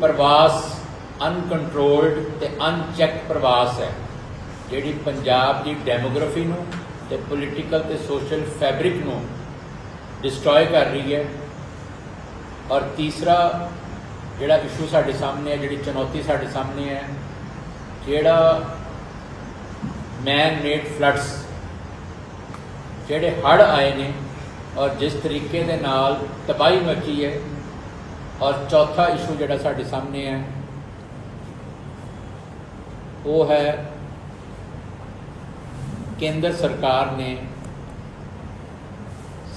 ਪ੍ਰਵਾਸ ਅਨਕੰਟਰੋਲਡ ਤੇ ਅਨਚੈੱਕ ਪ੍ਰਵਾਸ ਹੈ, ਜਿਹੜੀ ਪੰਜਾਬ ਦੀ ਡੈਮੋਗ੍ਰਾਫੀ ਨੂੰ ਤੇ ਪੋਲੀਟੀਕਲ ਤੇ ਸੋਸ਼ਲ ਫੈਬਰਿਕ ਨੂੰ ਡਿਸਟਰੋਏ ਕਰ ਰਹੀ ਹੈ। ਔਰ ਤੀਸਰਾ ਜਿਹੜਾ ਇਸ਼ੂ ਸਾਡੇ ਸਾਹਮਣੇ ਹੈ, ਜਿਹੜੀ ਚੁਣੌਤੀ ਸਾਡੇ ਸਾਹਮਣੇ ਹੈ, ਜਿਹੜਾ ਮੈਨ ਮੇਡ ਫਲੱਡਸ ਜਿਹੜੇ ਹੜ੍ਹ ਆਏ ਨੇ ਔਰ ਜਿਸ ਤਰੀਕੇ ਦੇ ਨਾਲ ਤਬਾਹੀ ਮਚੀ ਹੈ ਔਰ ਚੌਥਾ ਇਸ਼ੂ ਜਿਹੜਾ ਸਾਡੇ ਸਾਹਮਣੇ ਹੈ, ਉਹ ਹੈ ਕੇਂਦਰ ਸਰਕਾਰ ਨੇ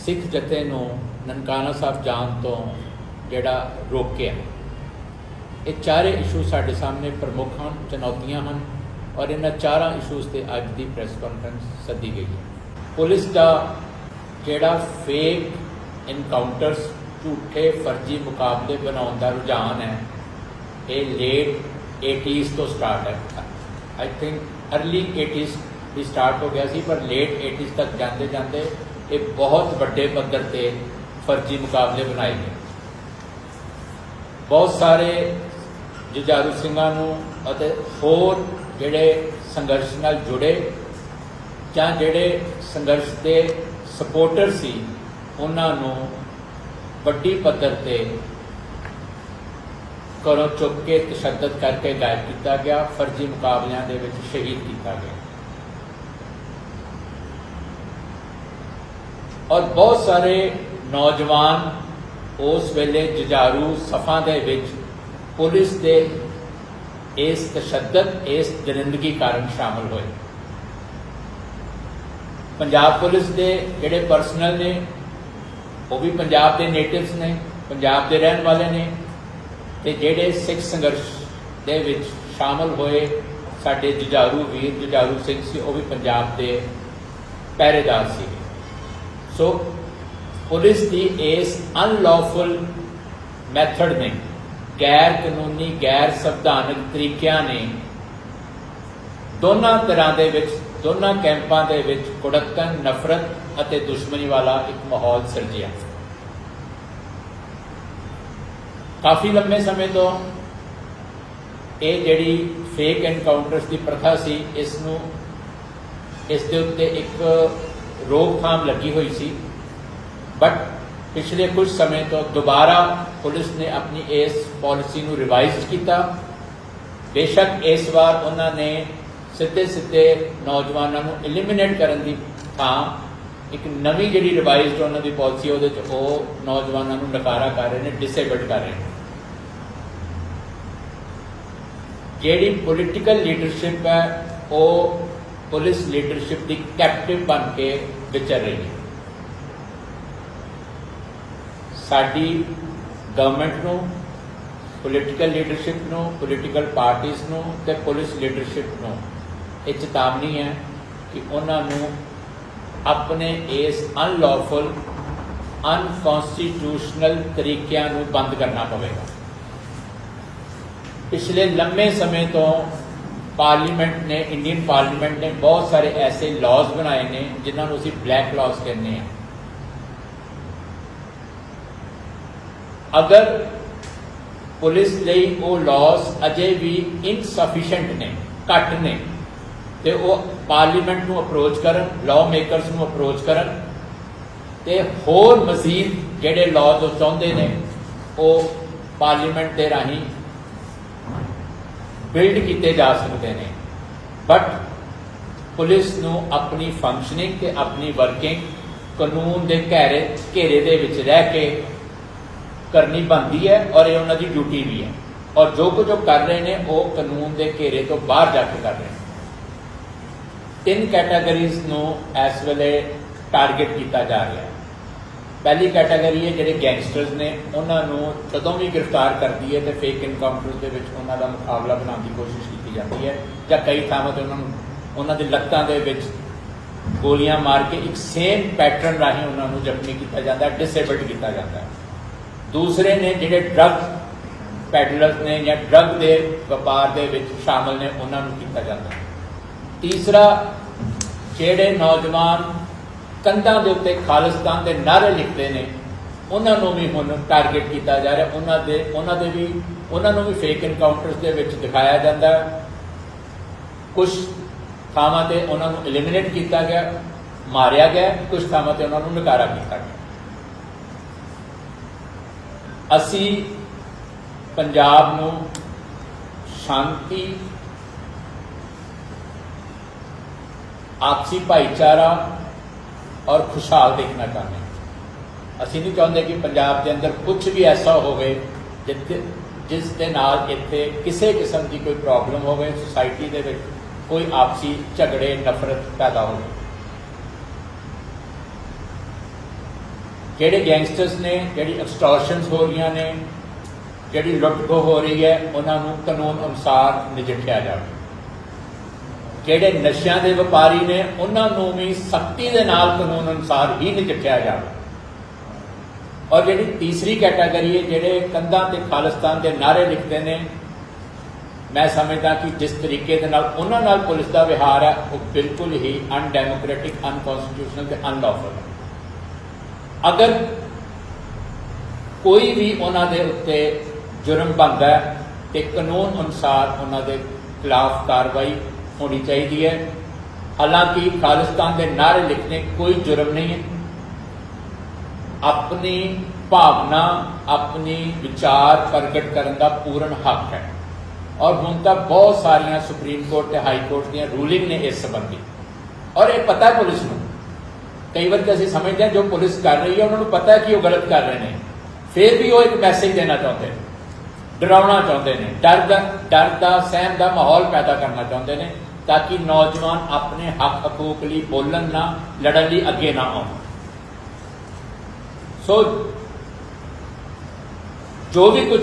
ਸਿੱਖ ਜਥੇ ਨੂੰ ਨਨਕਾਣਾ ਸਾਹਿਬ ਜਾਣ ਤੋਂ ਜਿਹੜਾ ਰੋਕਿਆ। ਇਹ ਚਾਰੇ ਇਸ਼ੂ ਸਾਡੇ ਸਾਹਮਣੇ ਪ੍ਰਮੁੱਖ ਹਨ, ਚੁਣੌਤੀਆਂ ਹਨ ਔਰ ਇਹਨਾਂ ਚਾਰਾਂ ਇਸ਼ੂਜ਼ ਤੇ ਅੱਜ ਦੀ ਪ੍ਰੈਸ ਕਾਨਫਰੰਸ ਸੱਦੀ ਗਈ ਹੈ। ਪੁਲਿਸ ਦਾ ਜਿਹੜਾ ਫੇਕ ਇਨਕਾਊਂਟਰਸ ਝੂਠੇ ਫਰਜ਼ੀ ਮੁਕਾਬਲੇ ਬਣਾਉਣ ਦਾ ਰੁਝਾਨ ਹੈ। ਇਹ ਲੇਟ 80s ਤੋਂ ਸਟਾਰਟ ਹੈ। ਆਈ ਥਿੰਕ ਅਰਲੀ 80s ਵੀ ਸਟਾਰਟ ਹੋ ਗਿਆ ਸੀ, ਪਰ ਲੇਟ 80s ਤੱਕ ਜਾਂਦੇ ਜਾਂਦੇ ਇਹ ਬਹੁਤ ਵੱਡੇ ਪੱਧਰ ਤੇ ਫਰਜ਼ੀ ਮੁਕਾਬਲੇ ਬਣਾਏ ਗਏ। ਬਹੁਤ ਸਾਰੇ ਜੁਝਾਰੂ ਸਿੰਘਾਂ ਨੂੰ ਅਤੇ ਹੋਰ ਜਿਹੜੇ ਸੰਘਰਸ਼ ਨਾਲ ਜੁੜੇ ਜਾਂ ਜਿਹੜੇ ਸੰਘਰਸ਼ ਦੇ ਸਪੋਰਟਰ ਸੀ, ਉਹਨਾਂ ਨੂੰ ਵੱਡੀ ਪੱਧਰ ਤੇ ਘਰੋਂ ਚੁੱਕ ਕੇ ਤਸ਼ੱਦਦ ਕਰਕੇ ਗਾਇਬ ਕੀਤਾ ਗਿਆ, ਫਰਜ਼ੀ ਮੁਕਾਬਲਿਆਂ ਦੇ ਵਿੱਚ ਸ਼ਹੀਦ ਕੀਤਾ ਗਿਆ। ਔਰ ਬਹੁਤ ਸਾਰੇ ਨੌਜਵਾਨ ਉਸ ਵੇਲੇ ਜੁਝਾਰੂ ਸਫਾਂ ਦੇ ਵਿੱਚ ਪੁਲਿਸ ਦੇ ਇਸ ਤਸ਼ੱਦਦ, ਇਸ ਦਰਿੰਦਗੀ ਕਾਰਨ ਸ਼ਾਮਲ ਹੋਏ। ਪੰਜਾਬ ਪੁਲਿਸ ਦੇ ਜਿਹੜੇ ਪਰਸਨਲ ਨੇ ਉਹ ਵੀ ਪੰਜਾਬ ਦੇ ਨੇਟਿਵਸ ਨੇ, ਪੰਜਾਬ ਦੇ ਰਹਿਣ ਵਾਲੇ ਨੇ ਤੇ ਜਿਹੜੇ ਸਿੱਖ ਸੰਘਰਸ਼ ਦੇ ਵਿੱਚ ਸ਼ਾਮਲ ਹੋਏ ਸਾਡੇ ਜੁਝਾਰੂ ਵੀਰ, ਜੁਝਾਰੂ ਸਿੰਘ ਸੀ, ਉਹ ਵੀ ਪੰਜਾਬ ਦੇ ਪਹਿਰੇਦਾਰ ਸੀ। ਸੋ ਪੁਲਿਸ ਦੀ ਇਸ ਅਨਲੌਫੁਲ ਮੈਥਡ ਨੇ ਗੈਰ ਕਾਨੂੰਨੀ ਗੈਰ ਸੰਵਿਧਾਨਕ ਤਰੀਕਿਆਂ ਨੇ ਦੋਨਾਂ ਤਰ੍ਹਾਂ ਦੇ ਵਿੱਚ, ਦੋਨਾਂ ਕੈਂਪਾਂ ਦੇ ਵਿੱਚ ਕੁੜੱਤਨ ਨਫ਼ਰਤ ਅਤੇ ਦੁਸ਼ਮਣੀ ਵਾਲਾ ਇੱਕ ਮਾਹੌਲ ਸਿਰਜਿਆ। ਕਾਫੀ ਲੰਮੇ ਸਮੇਂ ਤੋਂ ਇਹ ਜਿਹੜੀ ਫੇਕ ਐਨਕਾਊਂਟਰਸ ਦੀ ਪ੍ਰਥਾ ਸੀ ਇਸ ਨੂੰ ਇਸ ਦੇ ਉੱਤੇ ਇੱਕ ਰੋਕਥਾਮ ਲੱਗੀ ਹੋਈ ਸੀ। ਬਟ ਪਿਛਲੇ ਕੁਝ ਸਮੇਂ ਤੋਂ ਦੁਬਾਰਾ ਪੁਲਿਸ ਨੇ ਆਪਣੀ ਇਸ ਪਾਲਿਸੀ ਨੂੰ ਰਿਵਾਈਜ਼ ਕੀਤਾ। ਬੇਸ਼ੱਕ ਇਸ ਵਾਰ ਉਹਨਾਂ ਨੇ ਸਿੱਧੇ ਸਿੱਧੇ ਨੌਜਵਾਨਾਂ ਨੂੰ ਐਲੀਮੀਨੇਟ ਕਰਨ ਦੀ ਥਾਂ, ਇੱਕ ਨਵੀਂ ਜਿਹੜੀ ਰਿਵਾਈਜ਼ਡ ਉਹਨਾਂ ਦੀ ਪਾਲਿਸੀ ਉਹਦੇ ਚ ਉਹ ਨੌਜਵਾਨਾਂ ਨੂੰ ਨਕਾਰਾ ਕਰ ਰਹੇ ਨੇ ਡਿਸੇਬਲਡ ਕਰ ਰਹੇ ਨੇ। ਜਿਹੜੀ ਪੋਲੀਟੀਕਲ ਲੀਡਰਸ਼ਿਪ ਹੈ, ਉਹ ਪੁਲਿਸ ਲੀਡਰਸ਼ਿਪ ਦੀ ਕੈਪਟਿਵ ਬਣ ਕੇ ਵਿਚਰ ਰਹੀ ਹੈ। ਸਾਡੀ ਗਵਰਨਮੈਂਟ ਨੂੰ ਪੋਲੀਟੀਕਲ ਲੀਡਰਸ਼ਿਪ ਨੂੰ ਪੋਲੀਟੀਕਲ ਪਾਰਟੀਆਂ ਨੂੰ ਤੇ ਪੁਲਿਸ ਲੀਡਰਸ਼ਿਪ ਨੂੰ ਇਹ ਚੇਤਾਵਨੀ ਹੈ ਕਿ ਉਹਨਾਂ ਨੂੰ ਆਪਣੇ ਇਸ ਅਨਲੌਫੁਲ ਅਨਕਨਸਟੀਟਿਊਸ਼ਨਲ ਤਰੀਕਿਆਂ ਨੂੰ ਬੰਦ ਕਰਨਾ ਪਵੇਗਾ। ਪਿਛਲੇ ਲੰਮੇ ਸਮੇਂ ਤੋਂ ਪਾਰਲੀਮੈਂਟ ਨੇ, ਇੰਡੀਅਨ ਪਾਰਲੀਮੈਂਟ ਨੇ ਬਹੁਤ ਸਾਰੇ ਐਸੇ ਲਾਜ਼ ਬਣਾਏ ਨੇ ਜਿਨ੍ਹਾਂ ਨੂੰ ਅਸੀਂ ਬਲੈਕ ਲਾਜ਼ ਕਹਿੰਦੇ ਆ ਅਗਰ ਪੁਲਿਸ ਲਈ ਉਹ ਲਾਜ਼ ਅਜੇ ਵੀ ਇਨਸਫੀਸ਼ੀਐਂਟ ਨੇ, ਘੱਟ ਨੇ, ਤੇ ਉਹ ਪਾਰਲੀਮੈਂਟ ਨੂੰ ਅਪਰੋਚ ਕਰਨ ਲਾਅ ਮੇਕਰਸ ਨੂੰ ਅਪਰੋਚ ਕਰਨ, ਤੇ ਹੋਰ ਮਜ਼ੀਦ ਜਿਹੜੇ ਲਾਜ਼ ਉਹ ਚਾਹੁੰਦੇ ਨੇ, ਉਹ ਪਾਰਲੀਮੈਂਟ ਦੇ ਰਾਹੀਂ ਬਿਲਡ ਕੀਤੇ ਜਾ ਸਕਦੇ ਨੇ। ਬਟ ਪੁਲਿਸ ਨੂੰ ਆਪਣੀ ਫੰਕਸ਼ਨਿੰਗ ਤੇ ਆਪਣੀ ਵਰਕਿੰਗ ਕਾਨੂੰਨ ਦੇ ਘੇਰੇ ਘੇਰੇ ਦੇ ਵਿੱਚ ਰਹਿ ਕੇ ਕਰਨੀ ਬਣਦੀ ਹੈ ਔਰ ਇਹ ਉਹਨਾਂ ਦੀ ਡਿਊਟੀ ਵੀ ਹੈ। ਔਰ ਜੋ ਕੁਝ ਉਹ ਕਰ ਰਹੇ ਨੇ, ਉਹ ਕਾਨੂੰਨ ਦੇ ਘੇਰੇ ਤੋਂ ਬਾਹਰ ਜਾ ਕੇ ਕਰ ਰਹੇ ਨੇ। ਤਿੰਨ ਕੈਟਾਗਰੀਜ਼ ਨੂੰ ਇਸ ਵੇਲੇ ਟਾਰਗੇਟ ਕੀਤਾ ਜਾ ਰਿਹਾ ਹੈ। ਪਹਿਲੀ ਕੈਟਾਗਰੀ ਹੈ ਜਿਹੜੇ ਗੈਂਗਸਟਰਸ ਨੇ, ਉਹਨਾਂ ਨੂੰ ਜਦੋਂ ਵੀ ਗ੍ਰਿਫਤਾਰ ਕਰਦੀ ਹੈ ਤੇ ਫੇਕ ਇਨਕਾਊਂਟਰਸ ਦੇ ਵਿੱਚ ਉਹਨਾਂ ਦਾ ਮੁਕਾਬਲਾ ਬਣਾਉਣ ਦੀ ਕੋਸ਼ਿਸ਼ ਕੀਤੀ ਜਾਂਦੀ ਹੈ ਜਾਂ ਕਈ ਥਾਵਾਂ ਤੇ ਉਹਨਾਂ ਨੂੰ, ਉਹਨਾਂ ਦੇ ਲੱਤਾਂ ਦੇ ਵਿੱਚ ਗੋਲੀਆਂ ਮਾਰ ਕੇ ਇੱਕ ਸੇਮ ਪੈਟਰਨ ਰਾਹੀਂ ਉਹਨਾਂ ਨੂੰ ਜ਼ਖਮੀ ਕੀਤਾ ਜਾਂਦਾ ਹੈ ਡਿਸੇਬਲਡ ਕੀਤਾ ਜਾਂਦਾ ਹੈ। ਦੂਸਰੇ ਨੇ ਜਿਹੜੇ ਡਰੱਗ ਪੈਡਲਰਸ ਨੇ ਜਾਂ ਡਰੱਗ ਦੇ ਵਪਾਰ ਦੇ ਵਿੱਚ ਸ਼ਾਮਲ ਨੇ, ਉਹਨਾਂ ਨੂੰ ਕੀਤਾ ਜਾਂਦਾ ਤੀਸਰਾ, ਜਿਹੜੇ ਨੌਜਵਾਨ ਕੰਧਾਂ ਦੇ ਉੱਤੇ ਖਾਲਿਸਤਾਨ ਦੇ ਨਾਰੇ ਲਿਖਦੇ ਨੇ। ਉਹਨਾਂ ਨੂੰ ਵੀ ਹੁਣ ਟਾਰਗੇਟ ਕੀਤਾ ਜਾ ਰਿਹਾ। ਉਹਨਾਂ ਦੇ ਉਹਨਾਂ ਦੇ ਵੀ, ਉਹਨਾਂ ਨੂੰ ਵੀ ਫੇਕ ਇਨਕਾਊਂਟਰਸ ਦੇ ਵਿੱਚ ਦਿਖਾਇਆ ਜਾਂਦਾ। ਕੁਝ ਥਾਵਾਂ ਤੇ ਉਹਨਾਂ ਨੂੰ ਐਲੀਮੀਨੇਟ ਕੀਤਾ ਗਿਆ, ਮਾਰਿਆ ਗਿਆ। ਕੁਝ ਥਾਵਾਂ ਤੇ ਉਹਨਾਂ ਨੂੰ ਨਕਾਰਾ ਕੀਤਾ ਗਿਆ। ਅਸੀਂ ਪੰਜਾਬ ਨੂੰ ਸ਼ਾਂਤੀ, ਆਪਸੀ ਭਾਈਚਾਰਾ ਔਰ ਖੁਸ਼ਹਾਲ ਦੇਖਣਾ ਚਾਹੁੰਦੇ ਹਾਂ। ਅਸੀਂ ਨਹੀਂ ਚਾਹੁੰਦੇ ਕਿ ਪੰਜਾਬ ਦੇ ਅੰਦਰ ਕੁਝ ਵੀ ਐਸਾ ਹੋਵੇ ਜਿੱਥੇ ਜਿਸ ਦੇ ਨਾਲ ਇੱਥੇ ਕਿਸੇ ਕਿਸਮ ਦੀ ਕੋਈ ਪ੍ਰੋਬਲਮ ਹੋਵੇ ਸੁਸਾਇਟੀ ਦੇ ਵਿੱਚ ਕੋਈ ਆਪਸੀ ਝਗੜੇ, ਨਫ਼ਰਤ ਪੈਦਾ ਹੋਵੇ। ਜਿਹੜੇ ਗੈਂਗਸਟਰਸ ਨੇ, ਜਿਹੜੀ ਐਕਸਟੋਰਸ਼ਨਸ ਹੋ ਰਹੀਆਂ ਨੇ, ਜਿਹੜੀ ਲੁੱਟ ਖੋਹ ਹੋ ਰਹੀ ਹੈ, ਉਹਨਾਂ ਨੂੰ ਕਾਨੂੰਨ ਅਨੁਸਾਰ ਨਜਿੱਠਿਆ ਜਾਵੇ। ਜਿਹੜੇ ਨਸ਼ਿਆਂ ਦੇ ਵਪਾਰੀ ਨੇ, ਉਹਨਾਂ ਨੂੰ ਵੀ ਸਖਤੀ ਦੇ ਨਾਲ ਕਾਨੂੰਨ ਅਨੁਸਾਰ ਹੀ ਨਜਿੱਠਿਆ ਜਾਵੇ ਔਰ ਜਿਹੜੀ ਤੀਸਰੀ ਕੈਟਾਗਰੀ ਹੈ, ਜਿਹੜੇ ਕੰਧਾਂ ਤੇ ਖਾਲਿਸਤਾਨ ਦੇ ਨਾਰੇ ਲਿਖਦੇ ਨੇ, ਮੈਂ ਸਮਝਦਾ ਕਿ ਜਿਸ ਤਰੀਕੇ ਦੇ ਨਾਲ ਉਹਨਾਂ ਨਾਲ ਪੁਲਿਸ ਦਾ ਵਿਹਾਰ ਹੈ, ਉਹ ਬਿਲਕੁਲ ਹੀ ਅਨਡੈਮੋਕ੍ਰੈਟਿਕ ਅਨਕਨਸਟੀਟਿਊਸ਼ਨਲ ਤੇ ਅਨਲੌਫਲ ਹੈ। ਅਗਰ ਕੋਈ ਵੀ ਉਹਨਾਂ ਦੇ ਉੱਤੇ ਜੁਰਮ ਬਣਦਾ ਹੈ ਤੇ ਕਾਨੂੰਨ ਅਨੁਸਾਰ ਉਹਨਾਂ ਦੇ ਖਿਲਾਫ ਕਾਰਵਾਈ ਹੋਣੀ ਚਾਹੀਦੀ ਹੈ। ਹਾਲਾਂਕਿ ਖਾਲਿਸਤਾਨ ਦੇ ਨਾਰੇ ਲਿਖਣੇ ਕੋਈ ਜੁਰਮ ਨਹੀਂ ਹੈ। ਆਪਣੀ ਭਾਵਨਾ, ਆਪਣੀ ਵਿਚਾਰ ਪ੍ਰਗਟ ਕਰਨ ਦਾ ਪੂਰਨ ਹੱਕ ਹੈ। ਔਰ ਹੁਣ ਤਾਂ ਬਹੁਤ ਸਾਰੀਆਂ ਸੁਪਰੀਮ ਕੋਰਟ ਤੇ ਹਾਈ ਕੋਰਟ ਦੀਆਂ ਰੂਲਿੰਗ ਨੇ ਇਸ ਸੰਬੰਧੀ। ਔਰ ਇਹ ਪਤਾ ਹੈ ਪੁਲਿਸ ਨੂੰ। ਕਈ ਵਾਰ ਤਾਂ ਅਸੀਂ ਸਮਝਦੇ ਹਾਂ ਜੋ ਪੁਲਿਸ ਕਰ ਰਹੀ ਹੈ, ਉਹਨਾਂ ਨੂੰ ਪਤਾ ਹੈ ਕਿ ਉਹ ਗਲਤ ਕਰ ਰਹੇ ਨੇ। ਫਿਰ ਵੀ ਉਹ ਇੱਕ ਮੈਸੇਜ ਦੇਣਾ ਚਾਹੁੰਦੇ ਨੇ। ਡਰਾਉਣਾ ਚਾਹੁੰਦੇ ਨੇ। ਡਰ ਦਾ ਡਰ ਦਾ, ਸਹਿਮ ਦਾ ਮਾਹੌਲ ਪੈਦਾ ਕਰਨਾ ਚਾਹੁੰਦੇ ਨੇ। ਤਾਂ ਕਿ ਨੌਜਵਾਨ ਆਪਣੇ ਹੱਕ ਹਕੂਕ ਲਈ ਬੋਲਣ ਨਾ, ਲੜਨ ਲਈ ਅੱਗੇ ਨਾ ਆਉਣ। ਸੋ, ਜੋ ਵੀ ਕੁਝ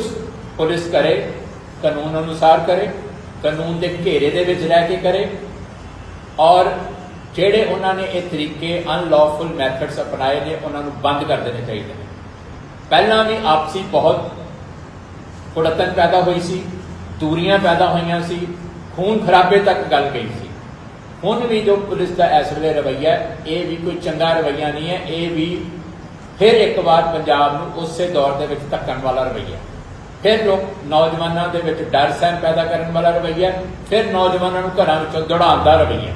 ਪੁਲਿਸ ਕਰੇ, ਕਾਨੂੰਨ ਅਨੁਸਾਰ ਕਰੇ, ਕਾਨੂੰਨ ਦੇ ਘੇਰੇ ਦੇ ਵਿੱਚ ਰਹਿ ਕੇ ਕਰੇ, ਔਰ ਜਿਹੜੇ ਉਹਨਾਂ ਨੇ ਇਹ ਤਰੀਕੇ ਅਨਲੌਫੁਲ ਮੈਥਡਸ ਅਪਣਾਏ ਨੇ, ਉਹਨਾਂ ਨੂੰ ਬੰਦ ਕਰ ਦੇਣੇ ਚਾਹੀਦੇ ਨੇ। ਪਹਿਲਾਂ ਵੀ ਆਪਸੀ ਬਹੁਤ ਕੁੜਤਨ ਪੈਦਾ ਹੋਈ ਸੀ, ਦੂਰੀਆਂ ਪੈਦਾ ਹੋਈਆਂ ਸੀ ਖੂਨ ਖਰਾਬੇ ਤੱਕ ਗੱਲ ਗਈ ਸੀ। ਹੁਣ ਵੀ ਜੋ ਪੁਲਿਸ ਦਾ ਇਸ ਵੇਲੇ ਰਵੱਈਆ, ਇਹ ਵੀ ਕੋਈ ਚੰਗਾ ਰਵੱਈਆ ਨਹੀਂ ਹੈ, ਇਹ ਵੀ ਫਿਰ ਇੱਕ ਵਾਰ ਪੰਜਾਬ ਨੂੰ ਉਸੇ ਦੌਰ ਦੇ ਵਿੱਚ ਧੱਕਣ ਵਾਲਾ ਰਵੱਈਆ। ਫਿਰ ਲੋਕ ਨੌਜਵਾਨਾਂ ਦੇ ਵਿੱਚ ਡਰ, ਸਹਿਮ ਪੈਦਾ ਕਰਨ ਵਾਲਾ ਰਵੱਈਆ, ਫਿਰ ਨੌਜਵਾਨਾਂ ਨੂੰ ਘਰਾਂ ਵਿੱਚੋਂ ਦੌੜਾਉਂਦਾ ਰਵੱਈਆ।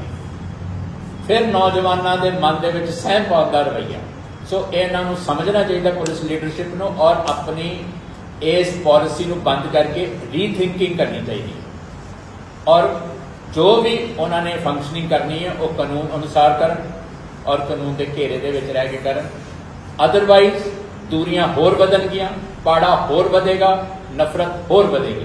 ਫਿਰ ਨੌਜਵਾਨਾਂ ਦੇ ਮਨ ਦੇ ਵਿੱਚ ਸਹਿਮ ਪਾਉਣ ਦਾ ਰਵੱਈਆ। ਸੋ ਇਹਨਾਂ ਨੂੰ ਸਮਝਣਾ ਚਾਹੀਦਾ ਪੁਲਿਸ ਲੀਡਰਸ਼ਿਪ ਨੂੰ ਔਰ ਆਪਣੀ ਇਸ ਪਾਲਿਸੀ ਨੂੰ ਬੰਦ ਕਰਕੇ ਰੀਥਿੰਕਿੰਗ ਕਰਨੀ ਚਾਹੀਦੀ ਹੈ। ਔਰ ਜੋ ਵੀ ਉਹਨਾਂ ਨੇ ਫੰਕਸ਼ਨਿੰਗ ਕਰਨੀ ਹੈ, ਉਹ ਕਾਨੂੰਨ ਅਨੁਸਾਰ ਕਰਨ ਔਰ ਕਾਨੂੰਨ ਦੇ ਘੇਰੇ ਦੇ ਵਿੱਚ ਰਹਿ ਕੇ ਕਰਨ। ਅਦਰਵਾਈਜ਼ ਦੂਰੀਆਂ ਹੋਰ ਵਧਣਗੀਆਂ, ਪਾੜਾ ਹੋਰ ਵਧੇਗਾ, ਨਫ਼ਰਤ ਹੋਰ ਵਧੇਗੀ।